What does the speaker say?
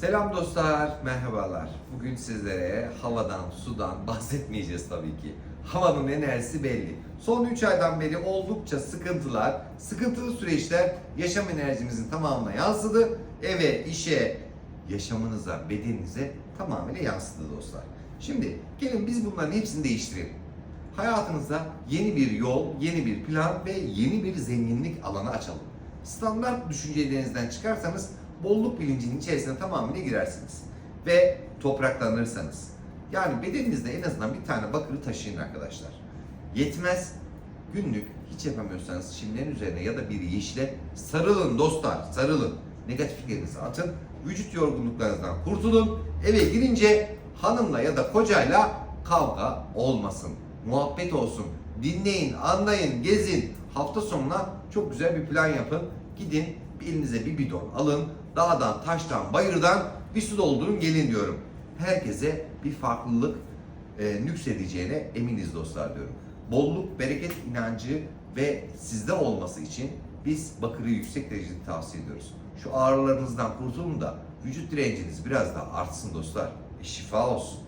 Selam dostlar, merhabalar. Bugün sizlere havadan, sudan bahsetmeyeceğiz tabii ki. Havanın enerjisi belli. Son 3 aydan beri oldukça sıkıntılar, sıkıntılı süreçler yaşam enerjimizin tamamına yansıdı. Eve, işe, yaşamınıza, bedeninize tamamıyla yansıdı dostlar. Şimdi gelin biz bunların hepsini değiştirelim. Hayatınıza yeni bir yol, yeni bir plan ve yeni bir zenginlik alanı açalım. Standart düşüncelerinizden çıkarsanız bolluk bilincinin içerisine tamamıyla girersiniz. Ve topraklanırsanız. Yani bedeninizde en azından bir tane bakırı taşıyın arkadaşlar. Yetmez. Günlük hiç yapamıyorsanız çimlerin üzerine ya da bir yeşile sarılın dostlar, sarılın. Negatifliklerinizi atın. Vücut yorgunluklarınızdan kurtulun. Eve girince hanımla ya da kocayla kavga olmasın. Muhabbet olsun. Dinleyin, anlayın, gezin. Hafta sonuna çok güzel bir plan yapın. Gidin elinize bir bidon alın. Dağdan, taştan, bayırdan bir su doldurun gelin diyorum. Herkese bir farklılık e, nüksedeceğine eminiz dostlar diyorum. Bolluk, bereket inancı ve sizde olması için biz bakırı yüksek derecede tavsiye ediyoruz. Şu ağrılarınızdan kurtulun da vücut direnciniz biraz daha artsın dostlar. E, şifa olsun.